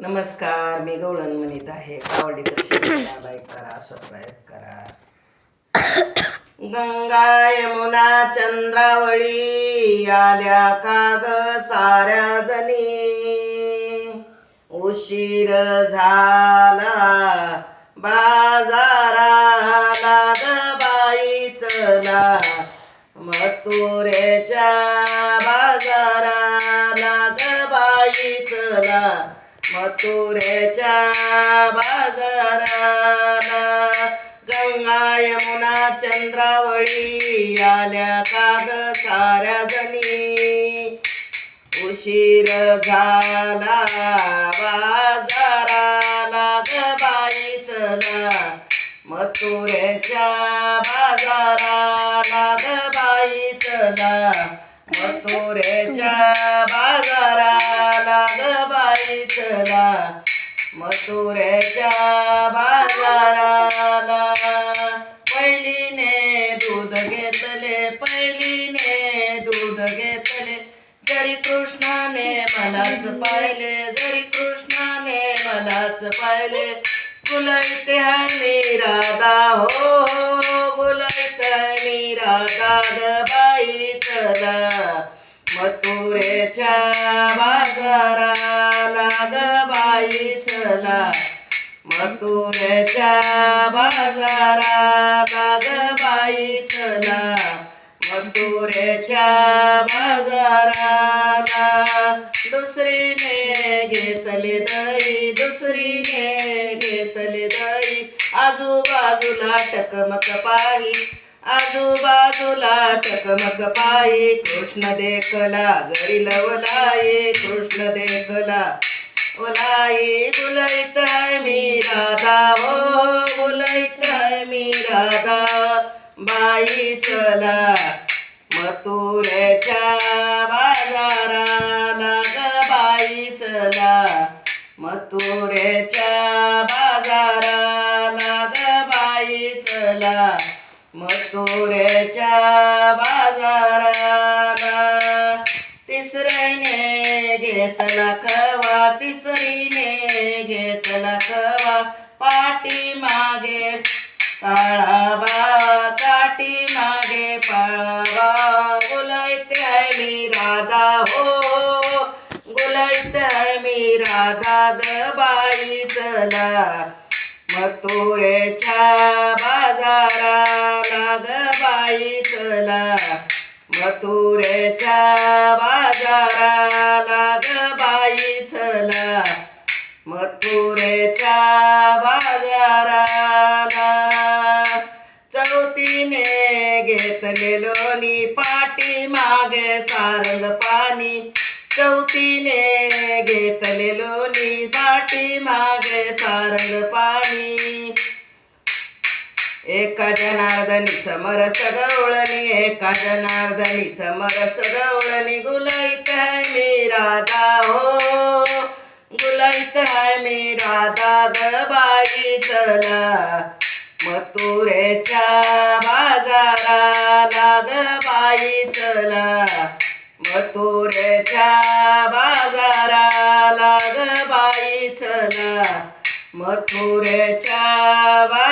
नमस्कार मी गवळण म्हणत आहे. कावडी लाईक करा सबस्क्राईब करा गंगा यमुना चंद्रावळी आल्या काग साऱ्या जणी उशीर झाला बाजाराला ग बाई चला. मथुरेच्या बाजाराला ग बाई चला. मथुरेच्या बाजाराला गंगा यमुना चंद्रावळी आल्या काग साऱ्या जणी उशीर झाला बाजाराला ग बाई चला मथुरेच्या बाजाराला ग बाई चला मथुरेच्या बाजारा मथुरेच्या बाजाराला पहिलीने दूध घेतले पहिलीने दूध घेतले. जरी कृष्णाने मलाच पाहिले जरी कृष्णाने मलाच पाहिले. गुलैते निरादा राधा हो हो, हो गुलैते है राधा ग बाई चला. मथुरेच्या बाजारा चला. मथुरेच्या बाजाराला ग बाई चला. मथुरेच्या बाजाराला दुसरीने घेतले दही दुसरीने घेतले दही. आजूबाजूला टकमक पाही आजूबाजूला टकमक पाही. कृष्ण देखला जरी लवलाई कृष्ण देखला. ओलाई गुलैत मी राधा हो गुलैत मी राधा बाई चला मथुरेच्या बाजाराला ग बाई चला मथुरेच्या बाजाराला ग बाई चला मथुरेच्या बाजाराला तिसरीने घेतला कवा काटी मागे पळवा काठी मागे पळवा गुलायते मी राधा हो. गुलायते मी राधा ग बाई चला मथुरेच्या बाजाराला ग बाई चला मथुरेच्या बाजारा बाजाराला चौथीने घेतलेलो नी पाठी मागे सारंग पाणी. चौथीने घेतलेलो नी पाठी मागे सारंग पाणी. एका जनार्दनी समर सगवळणी एका जनार्दनी समर सगवळणी गुलाईत मी राधा हो. गुलाईत है मी राधा ग बाई चला मथुरेच्या बाजाराला ग बाई चला मथुरेच्या बाजाराला ग बाई चला मथुरेच्या बा